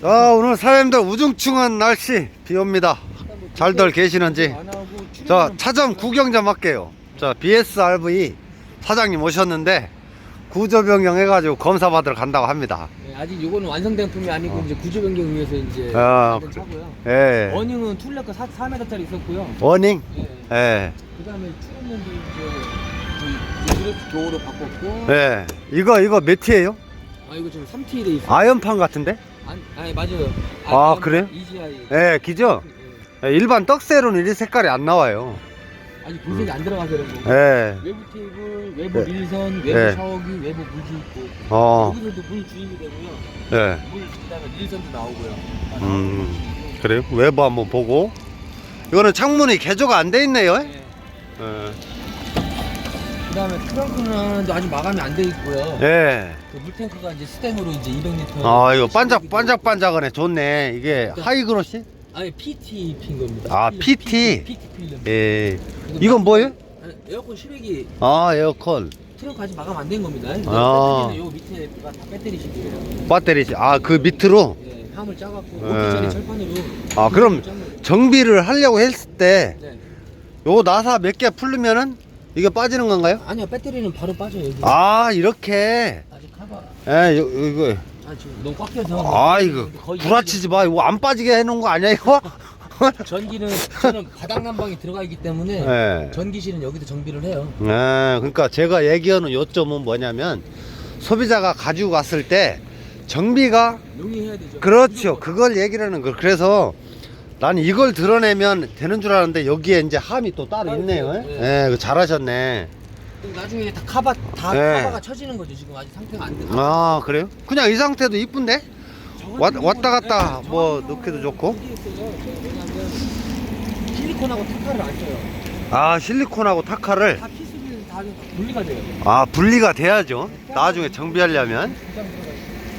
자 오늘 사장님들 우중충한 날씨 비 옵니다 잘들 계시는지 자 차점 구경 좀 할게요 자 BSRV 사장님 오셨는데 구조 변경 해가지고 검사 받으러 간다고 합니다 네, 아직 요거는 완성된 품이 아니고 이제 구조 변경 위해서 이제 아, 만든 차고요. 예 어닝은 툴레카 4, 4m짜리 있었고요. 워닝 예. 예 그 다음에 출연면도 이제 저희 드래프 교호로 바꿨고. 예. 이거 이거 몇 T예요? 아 이거 지금 3T 돼 있어. 아연판 같은데? 아니, 아니 맞아요. 아, 그래요? EGI. 예 기죠? 예. 예, 일반 떡새로는 이 색깔이 안 나와요 아직 불색이 안 들어가서 그런 거. 예 외부 테이블, 외부 네. 밀선, 외부 네. 샤워기, 외부 물주 있고. 어, 여기서도 물 주입이 되고요. 예. 물 그다음에 밀선도 나오고요. 음, 그래요? 외부 한번 보고. 이거는 창문이 개조가 안 돼 있네요. 네. 예. 그다음에 트렁크는 아직 마감이 안 돼 있고요. 예. 그 물탱크가 이제 스탱으로 이제 200리터. 아, 이거 반짝, 반짝반짝하네. 좋네. 이게 하이그로시? 아니 PT 핀 겁니다. 아, PT? PT 필름. 예. 이건 뭐예요? 아니, 에어컨 실외기 아, 에어컨. 트렁크 아직 마감 안 된 겁니다. 아. 배터리는 요 밑에가 다 배터리식이에요. 배터리. 아, 그 밑으로? 예, 함을 짜갖고 네. 5T짜리 철판으로. 아, 그럼 짠- 정비를 하려고 했을 때, 네. 요 나사 몇 개 풀리면은 이게 빠지는 건가요? 아니요 배터리는 바로 빠져요. 여기. 아, 이렇게. 아직 카바. 예, 요, 이거. 아 지금 너무 꽉 껴서. 아, 이거. 거의 구라치지 마. 이거 안 빠지게 해놓은 거 아니야, 이거? 전기는 저는 바닥 난방이 들어가 있기 때문에 예. 전기실은 여기도 정비를 해요. 네, 그러니까 제가 얘기하는 요점은 뭐냐면 소비자가 가지고 갔을 때 정비가 용이해야 되죠. 그렇죠. 그걸 얘기를 하는 거. 그래서 난 이걸 드러내면 되는 줄 알았는데 여기에 이제 함이 또 따로 있네요. 예, 네. 그 잘하셨네. 나중에 다 카바 다 네. 카바가 쳐지는 거죠. 지금 아직 상태가 안 돼. 아, 그래요? 그냥 이 상태도 이쁜데? 왔- 좀 왔다 갔다 네, 뭐 넣기도 좀 좋고. 실리콘하고 타카를 안 써요. 아, 실리콘하고 타카를 다 피스를 다 분리가 돼요. 아, 분리가 돼야죠. 나중에 정비하려면.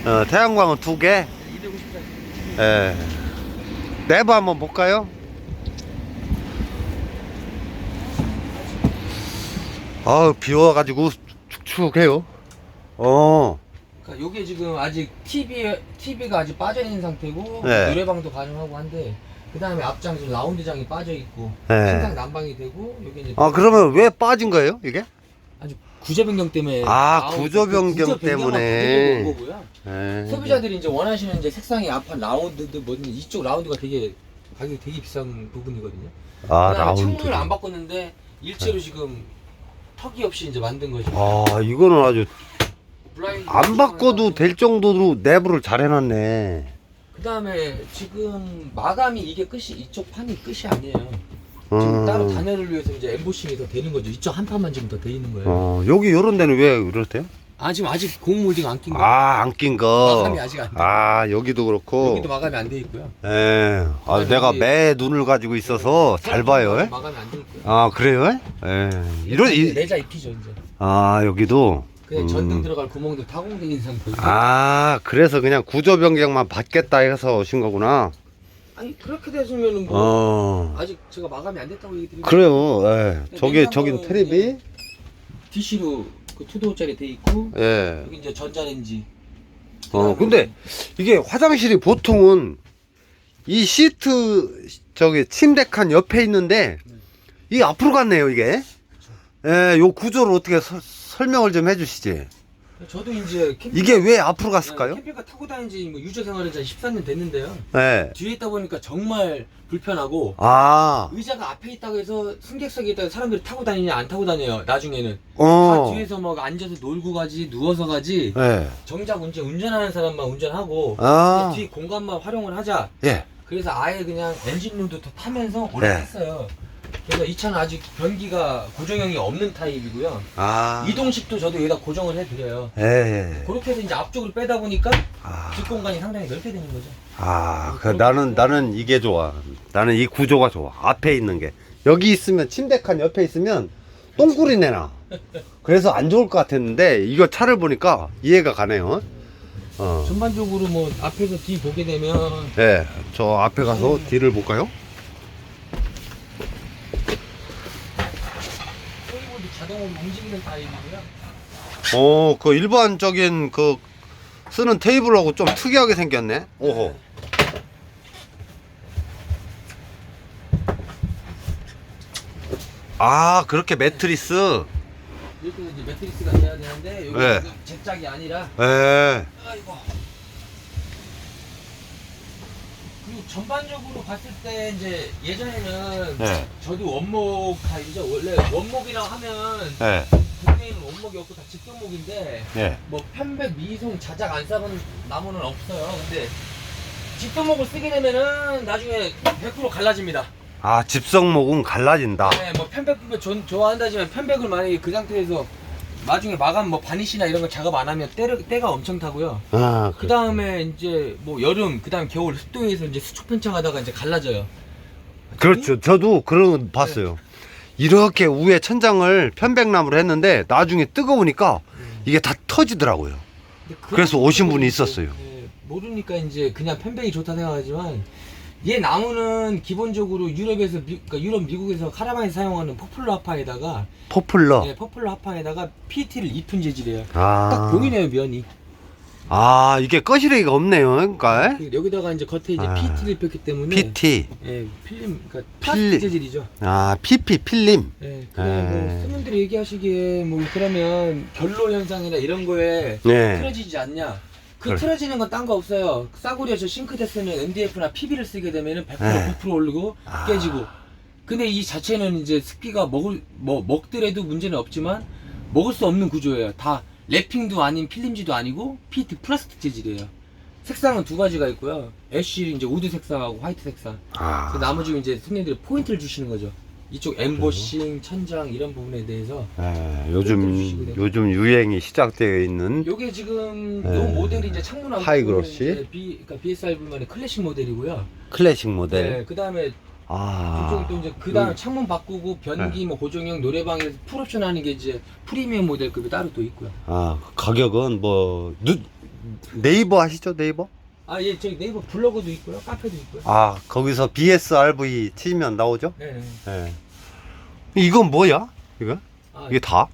들어가. 어, 태양광은 두 개. 250짜리. 예. 내부 한번 볼까요? 아우 비워가지고 축축해요. 어, 그러니까 요게 지금 아직 TV TV가 아직 빠져 있는 상태고 네. 노래방도 가능하고 한데 그 다음에 앞장 지금 라운드장이 빠져 있고 네. 신상 난방이 되고 여기 이제 아 그러면 왜 빠진 거예요 이게? 아주 구조 변경 때문에 아, 구조 그 변경 구조 변경만 때문에. 온 거고요. 예. 소비자들이 이제 원하시는 이제 색상이 앞판 라운드들 뭐든 이쪽 라운드가 되게 가격이 되게 비싼 부분이거든요. 아 그다음에 라운드. 창문을 안 바꿨는데 일체로 지금 턱이 없이 이제 만든 거죠. 아 이거는 아주 블라인드 안 바꿔도 될 정도로 내부를 잘 해놨네. 그 다음에 지금 마감이 이게 끝이 이쪽 판이 끝이 아니에요. 음. 지금 따로 단열을 위해서 이제 엠보싱이 더 되는 거죠. 이쪽 한 판만 지금 더 돼 있는 거예요. 어 여기 요런 데는 왜 그렇대요? 아 지금 아직 고무 몰딩 안 낀 거. 아 안 낀 거. 마감이 아직 안 돼. 아 여기도 그렇고. 여기도 마감이 안 돼 있고요. 예. 아, 아니, 내가 매 눈을 가지고 있어서 잘 봐요. 예? 마감이 안 돼 있고요. 아, 그래요? 예. 이런, 이, 내자 입히죠 이제. 아, 여기도. 그냥 음. 전등 들어갈 구멍도 타공돼 있는 상태고. 아, 그래서 그냥 구조 변경만 받겠다 해서 오신 거구나. 아니 그렇게 되시면은 뭐 어. 아직 제가 마감이 안 됐다고 얘기 드리면 그래요. 예. 저기, 저긴 테레비. DC로 그 투도짜리 돼 있고 예. 여기 이제 전자레인지. 어, 근데 이게 화장실이 보통은 이 시트, 저기 침대 칸 옆에 있는데 이게 앞으로 갔네요, 이게. 예, 요 구조를 어떻게 서- 설명을 좀 해주시지. 저도 이제 캠핑 이게 왜 앞으로 갔을까요? 캠핑카 타고 다니지 뭐 유저 생활은 이제 14년 됐는데요. 예. 뒤에 있다 보니까 정말 불편하고 아, 의자가 앞에 있다고 해서 승객석에 있다고 사람들이 타고 다니냐 안 타고 다녀요. 나중에는 어. 다 뒤에서 막 앉아서 놀고 가지 누워서 가지 예. 정작 운전 운전하는 사람만 운전하고 아, 뒤 공간만 활용을 하자. 예. 그래서 아예 그냥 엔진룸도 더 타면서 네. 올라갔어요. 그래서 이 차는 아직 변기가 고정형이 없는 타입이고요. 아, 이동식도 저도 여기다 고정을 해드려요. 예, 예. 그렇게 해서 이제 앞쪽으로 빼다 보니까 아, 뒷 공간이 상당히 넓게 되는 거죠. 아, 그 나는 나는 이게 좋아. 나는 이 구조가 좋아. 앞에 있는 게 여기 있으면 침대 칸 옆에 있으면 똥꾸리 내나. 그래서 안 좋을 것 같았는데 이거 차를 보니까 이해가 가네요. 어, 전반적으로 뭐 앞에서 뒤 보게 되면 예. 저 앞에 가서 뒤를 볼까요? 소리보드 자동으로 움직이는 타입이고요. 어, 그 일반적인 그 쓰는 테이블하고 좀 특이하게 생겼네. 오호. 아, 그렇게 매트리스. 이렇게 이제 매트리스가 돼야 되는데 여기 네. 지금 제 짝이 아니라 예. 아이고. 그리고 전반적으로 봤을 때 이제 예전에는 네. 저도 원목 타입이죠. 원래 원목이라고 하면 예. 국내에는 원목이 없고 다 집동목인데 예. 뭐 편백, 미송, 자작 안 쌓은 나무는 없어요. 근데 집동목을 쓰게 되면은 나중에 100% 갈라집니다. 아, 집성목은 갈라진다. 네, 뭐 편백 분배 좋아한다지만 편백을 만약에 그 상태에서 나중에 마감 뭐 바니시나 이런 거 작업 안 하면 때를, 때가 엄청 타고요. 아, 그 다음에 이제 뭐 여름, 그 다음 겨울 습도에서 이제 수초 팽창하다가 이제 갈라져요. 그렇죠. 저도 그런 거 봤어요. 이렇게 위에 천장을 편백나무로 했는데 나중에 뜨거우니까 이게 다 터지더라고요. 근데 그래서 오신 분이 이제, 있었어요. 예, 모르니까 이제 그냥 편백이 좋다 생각하지만 얘 나무는 기본적으로 유럽에서 미, 그러니까 유럽 미국에서 카라반에 사용하는 포플러 하파에다가 포플러. 예, 포플러 하파에다가 PET를 입힌 재질이에요. 딱 아. 보이네요 면이. 아, 이게 거시레기가 없네요. 그러니까. 그 여기다가 이제 겉에 이제 아. PET를 입혔기 때문에 PT. 예, 필름 그러니까 필름. 플라스틱 재질이죠. 아, PP 필름. 예, 그냥 뭐 예. 스님들이 얘기하시기에 뭐 그러면 결로 현상이나 이런 거에 네. 틀어지지 않냐? 그 그래. 틀어지는 건 딴 거 없어요. 싸구려 저 싱크대 쓰면 MDF나 PB를 쓰게 되면은 100% 네. 100% 오르고 아. 깨지고. 근데 이 자체는 이제 습기가 먹을 뭐 먹더라도 문제는 없지만 먹을 수 없는 구조예요. 다 랩핑도 아닌 필름지도 아니고 PET 플라스틱 재질이에요. 색상은 두 가지가 있고요. 애쉬 이제 우드 색상하고 화이트 색상. 아. 그 나머지 이제 손님들이 포인트를 주시는 거죠. 이쪽 엠보싱, 천장 이런 부분에 대해서 예, 요즘 요즘 유행이 시작되어 있는 요게 지금 네. 요 모델이 이제 창문 앞 하이그로시? B 그러니까 BSRV만의 클래식 모델이고요. 클래식 모델. 네, 그다음에 아. 이쪽이 또 이제 그다음 여기. 창문 바꾸고 변기 뭐 고정형 노래방에서 풀옵션 하는 게 이제 프리미엄 모델급이 따로 또 있고요. 아, 가격은 뭐 누, 네이버 하시죠? 네이버? 아, 예, 저기 네이버 블로그도 있고요. 카페도 있고요. 아, 거기서 BSRV 치면 나오죠? 네. 예. 이건 뭐야? 이거? 아, 이게 다?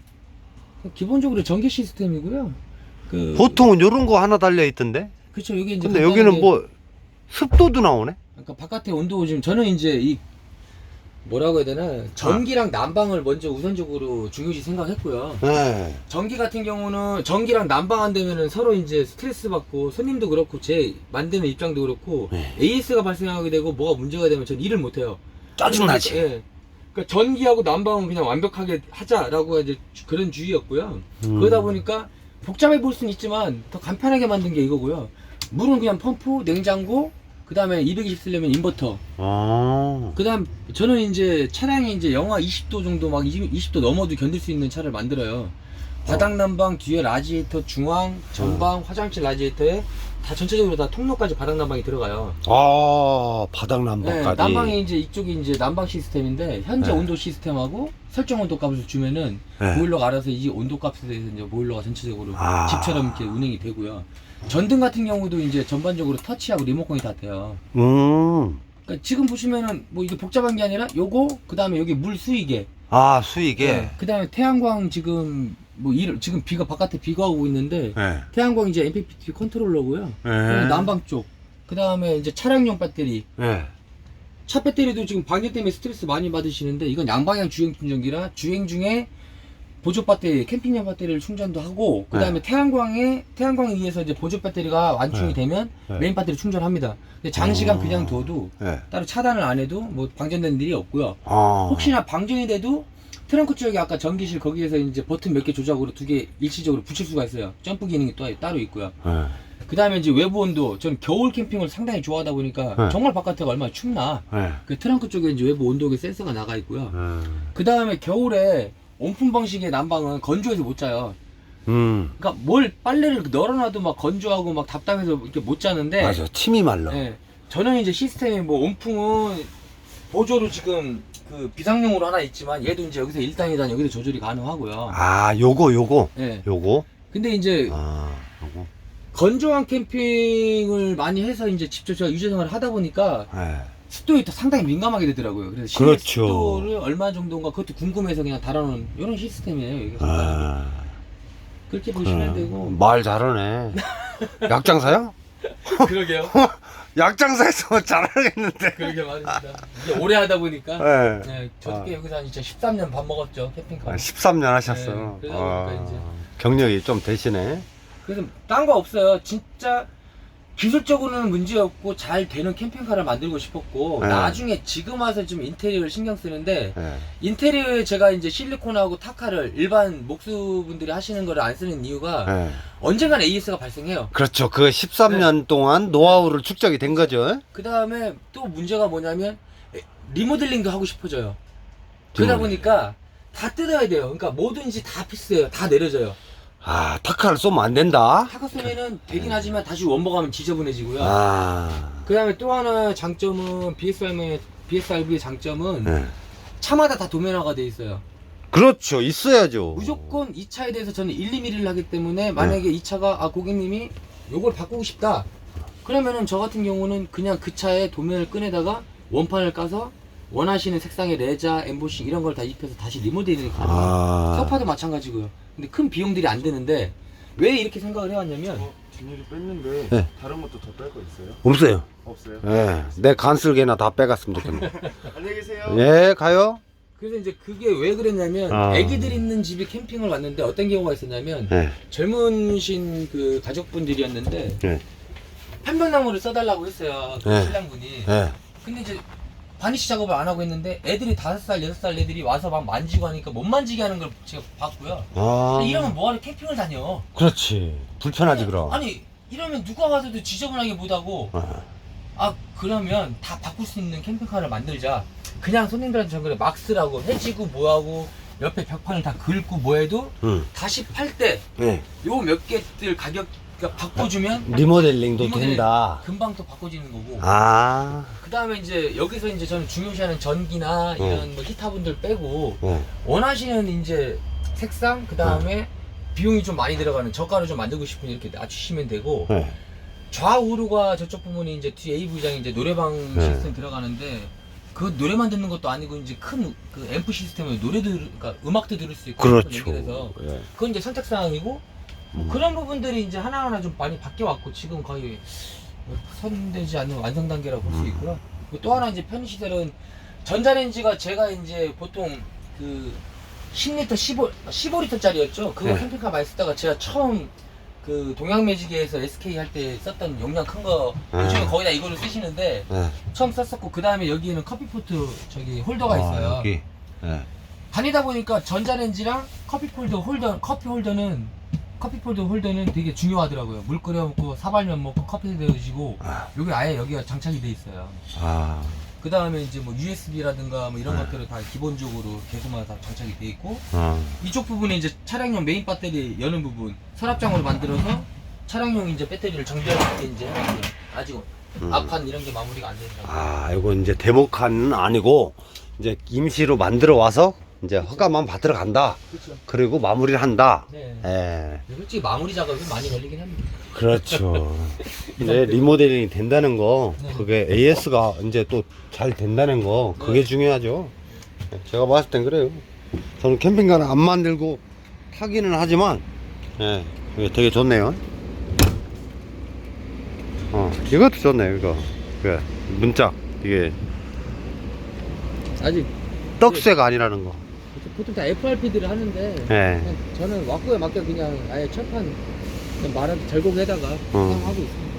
기본적으로 전기 시스템이고요. 그 보통은 요런 거 하나 달려 있던데. 그렇죠. 여기 이제 근데 간단하게- 여기는 뭐 습도도 나오네. 그러니까 바깥에 온도 지금 저는 이제 이 뭐라고 해야 되나 전기랑 난방을 먼저 우선적으로 중요시 생각했고요. 네. 전기 같은 경우는 전기랑 난방 안 되면은 서로 이제 스트레스 받고 손님도 그렇고 제 만드는 입장도 그렇고 네. AS가 발생하게 되고 뭐가 문제가 되면 전 일을 못 해요. 짜증나지. 예. 그러니까 전기하고 난방은 그냥 완벽하게 하자라고 이제 주- 그런 주의였고요. 음. 그러다 보니까 복잡해 보일 수는 있지만 더 간편하게 만든 게 이거고요. 물은 그냥 펌프, 냉장고, 그 다음에 220 쓰려면 인버터. 아. 그 다음 저는 이제 차량이 이제 영하 20도 정도 막 20, 도 넘어도 견딜 수 있는 차를 만들어요. 바닥 난방, 뒤에 라지에이터, 중앙, 전방, 화장실 라지에이터에 다 전체적으로 다 통로까지 바닥 난방이 들어가요. 아, 바닥 네, 난방까지. 난방이 이제 이쪽이 이제 난방 시스템인데 현재 네. 온도 시스템하고 설정 온도 값을 주면은 네. 보일러가 알아서 이 온도 값에 대해서 이제 보일러가 전체적으로 아. 집처럼 이렇게 운행이 되고요. 전등 같은 경우도 이제 전반적으로 터치하고 리모컨이 다 돼요. 음. 그러니까 지금 보시면은 뭐 이게 복잡한 게 아니라 요거 그다음에 여기 물 수위계 아, 수익에. 네, 그다음에 태양광 지금 뭐 일, 지금 비가 바깥에 비가 오고 있는데 네. 태양광 이제 MPPT 컨트롤러고요. 네. 난방 쪽. 그다음에 이제 차량용 배터리. 네. 차 배터리도 지금 방열 때문에 스트레스 많이 받으시는데 이건 양방향 주행 충전기라 주행 중에 보조 배터리, 캠핑용 배터리를 충전도 하고 그다음에 태양광에 태양광에 의해서 이제 보조 배터리가 완충이 네. 되면 네. 메인 배터리 충전합니다. 근데 장시간 어. 그냥 둬도 네. 따로 차단을 안 해도 뭐 방전되는 일이 없고요. 아. 혹시나 방전이 돼도 트렁크 쪽에 아까 전기실 거기에서 이제 버튼 몇 개 조작으로 두 개 일시적으로 붙일 수가 있어요. 점프 기능이 또 따로 있고요. 네. 그 다음에 이제 외부 온도, 전 겨울 캠핑을 상당히 좋아하다 보니까 네. 정말 바깥에가 얼마나 춥나. 네. 그 트렁크 쪽에 이제 외부 온도계 센서가 나가 있고요. 네. 그 다음에 겨울에 온풍 방식의 난방은 건조해서 못 자요. 음. 그러니까 뭘 빨래를 널어놔도 막 건조하고 막 답답해서 이렇게 못 자는데. 맞아. 침이 말라. 예. 저는 이제 시스템이 뭐 온풍은 보조로 지금 그 비상용으로 하나 있지만 얘도 이제 여기서 1단, 2단 여기서 조절이 가능하고요. 아, 요거 요거. 예. 요거. 근데 이제 아, 요거. 건조한 캠핑을 많이 해서 이제 직접 제가 유재 생활을 하다 보니까 네. 습도에 또 상당히 민감하게 되더라고요. 그래서 실내 그렇죠. 습도를 얼마 정도인가 그것도 궁금해서 그냥 달아놓은 이런 시스템이에요. 이게. 아. 그렇게 보시면 어, 되고. 말 잘하네. 약장사야? 그러게요. 약장사에서 잘하겠는데. 그러게 말입니다. 이게 오래 하다 보니까. 네. 네, 저도 아. 꽤 여기서 한 진짜 13년 밥 먹었죠 캠핑카. 아, 13년 하셨어. 네, 그러다 아, 보니까 이제. 경력이 좀 되시네. 그래서 딴 거 없어요. 진짜 기술적으로는 문제 없고 잘 되는 캠핑카를 만들고 싶었고 네. 나중에 지금 와서 좀 인테리어를 신경 쓰는데 네. 인테리어에 제가 이제 실리콘하고 타카를 일반 목수분들이 하시는 거를 안 쓰는 이유가 네. 언젠간 AS가 발생해요. 그렇죠. 그 13년 동안 노하우를 축적이 된 거죠. 그 다음에 또 문제가 뭐냐면 에, 리모델링도 하고 싶어져요. 그러다 리모델링. 보니까 다 뜯어야 돼요. 그러니까 뭐든지 다 피스예요. 다 내려져요. 아, 타카를 쏘면 안 된다. 타카 소리는 되긴 하지만 다시 원복하면 지저분해지고요. 아, 그 다음에 또 하나 장점은 BSR의 BSRV의 장점은 네. 차마다 다 도면화가 돼 있어요. 그렇죠. 있어야죠. 무조건 이 차에 대해서 저는 1, 2mm를 하기 때문에 만약에 이 차가 아 고객님이 요걸 바꾸고 싶다. 그러면은 저 같은 경우는 그냥 그 차에 도면을 꺼내다가 원판을 까서 원하시는 색상의 레자, 엠보싱 이런 걸 다 입혀서 다시 리모델링 가능해요. 아, 소파도 마찬가지고요. 근데 큰 비용들이 안 드는데 왜 이렇게 생각을 해왔냐면 어, 비닐을 뺐는데 네. 다른 것도 더 뺄 거 있어요? 없어요. 없어요? 예, 내 간슬개나 다 빼갔으면 좋겠네. 안녕히 계세요. 예, 가요. 그래서 이제 그게 왜 그랬냐면 아. 애기들 있는 집에 캠핑을 왔는데 어떤 경우가 있었냐면 예, 젊으신 그 가족분들이었는데 예, 편백나무를 써달라고 했어요 그 네. 신랑분이 예. 근데 이제 바니쉬 작업을 안 하고 있는데 애들이 다섯 살 여섯 살 애들이 와서 막 만지고 하니까 못 만지게 하는 걸 제가 봤고요 아, 근데 이러면 뭐하러 캠핑을 다녀 그렇지. 불편하지 그럼. 아니 이러면 누가 와서도 지저분하게 못하고 아, 아 그러면 다 바꿀 수 있는 캠핑카를 만들자 그냥 손님들한테 전그래 막 쓰라고 해지고 뭐하고 옆에 벽판을 다 긁고 뭐해도 응. 다시 팔때 예. 요몇 개들 가격 그러니까 바꿔주면 리모델링도 리모델 된다. 금방 또 바꿔지는 거고 아, 그 다음에 이제 여기서 이제 저는 중요시하는 전기나 이런 뭐 히타분들 빼고 예. 원하시는 이제 색상 그 다음에 비용이 좀 많이 들어가는 저가로 좀 만들고 싶으면 이렇게 낮추시면 되고 예. 좌우로가 저쪽 부분이 이제 뒤에 AV장이 이제 노래방 네. 시스템 들어가는데 그 노래만 듣는 것도 아니고 이제 큰 그 앰프 시스템으로 노래도 들- 그러니까 음악도 들을 수 있고 그렇죠. 얘기해서 예. 그건 이제 선택 사항이고 뭐 음. 그런 부분들이 이제 하나하나 좀 많이 바뀌어 왔고 지금 거의 선되지 않는 완성 단계라고 볼수 음. 있고요. 그리고 또 하나 이제 편의 시설은 전자레인지가 제가 이제 보통 그 10리터 15 15리터짜리였죠. 그거 네. 캠핑카 많이 쓰다가 제가 처음 그 동양매직에서 SK 할 때 썼던 용량 큰거 아. 요즘에 거의 다 이걸로 쓰시는데 예. 처음 썼었고 그 다음에 여기에는 커피포트 저기 홀더가 아, 있어요. 여기. 예. 다니다 보니까 전자레인지랑 커피 폴더 홀더 커피 홀더는 커피 폴더 홀더는 되게 중요하더라고요. 물 끓여 먹고 사발면 먹고 커피 데우시고 아, 여기 아예 여기가 장착이 돼 있어요. 아, 그 다음에 이제 뭐 USB라든가 뭐 이런 네. 것들은 다 기본적으로 개수마다 다 장착이 돼 있고 아. 이쪽 부분에 이제 차량용 메인 배터리 여는 부분 서랍장으로 만들어서 차량용 이제 배터리를 정비할 수 있게 이제 해놨어요. 아직 음. 앞판 이런 게 마무리가 안 된다고. 아, 이거 이제 데모칸은 아니고 이제 임시로 만들어 와서 이제 허가만 받으러 간다. 그렇죠. 그리고 마무리를 한다. 네. 예. 솔직히 마무리 작업이 많이 걸리긴 합니다. 그렇죠. 이제 리모델링이 된다는 거, 네. 그게 AS가 이제 또 잘 된다는 거, 그게 네. 중요하죠. 제가 봤을 땐 그래요. 저는 캠핑카는 안 만들고 타기는 하지만, 예, 이게 되게 좋네요. 어, 이것도 좋네요, 이거. 그, 문짝. 이게 아직 떡쇠가 아니라는 거. 보통 다 FRP들을 하는데 예. 그냥 저는 왁구에 맞게 그냥 아예 철판 그냥 말한 절곡에다가 어. 그냥 하고 있습니다.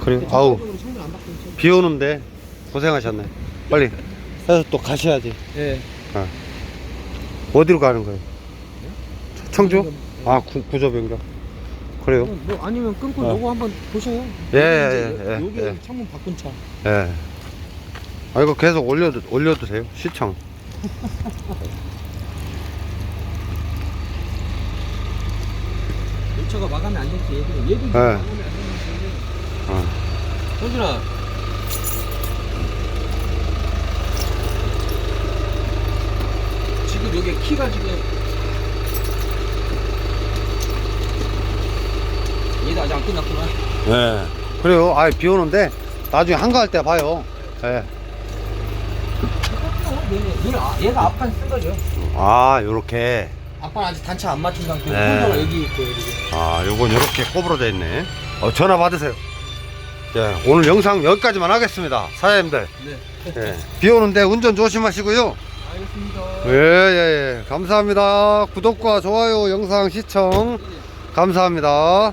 그래요. 아우, 전반적으로 안. 비 오는데 고생하셨네. 빨리 해서 또 가셔야지. 예. 어디로 가는 거예요? 청주? 아, 구, 구조 변경. 그래요? 뭐 아니면 끊고 어. 요거 한번 보셔요. 예, 여기 예, 이제 예, 여기 예. 창문 바꾼 차. 예. 아, 이거 계속 올려도, 올려도 돼요? 시청. 이 차가 마감이 안 됐지. 얘도 얘도 예. 마감이 안 됐는데. 어. 현준아. 지금 여기 키가 지금 얘도 아직 안 끝났구나. 예. 그래요. 아, 비 오는데 나중에 한가할 때 봐요. 예. 아- 얘가 앞판 쓴 거죠. 아, 요렇게. 아빠는 아직 단차 안 맞춘 상태고 네. 여기 있고요 지금. 아, 요건 이렇게 꼽으로 돼 있네. 어, 전화 받으세요. 예, 오늘 영상 여기까지만 하겠습니다. 사장님들. 네. 예, 비 오는데 운전 조심하시고요. 알겠습니다. 예, 예, 예. 감사합니다. 구독과 좋아요, 영상 시청 감사합니다.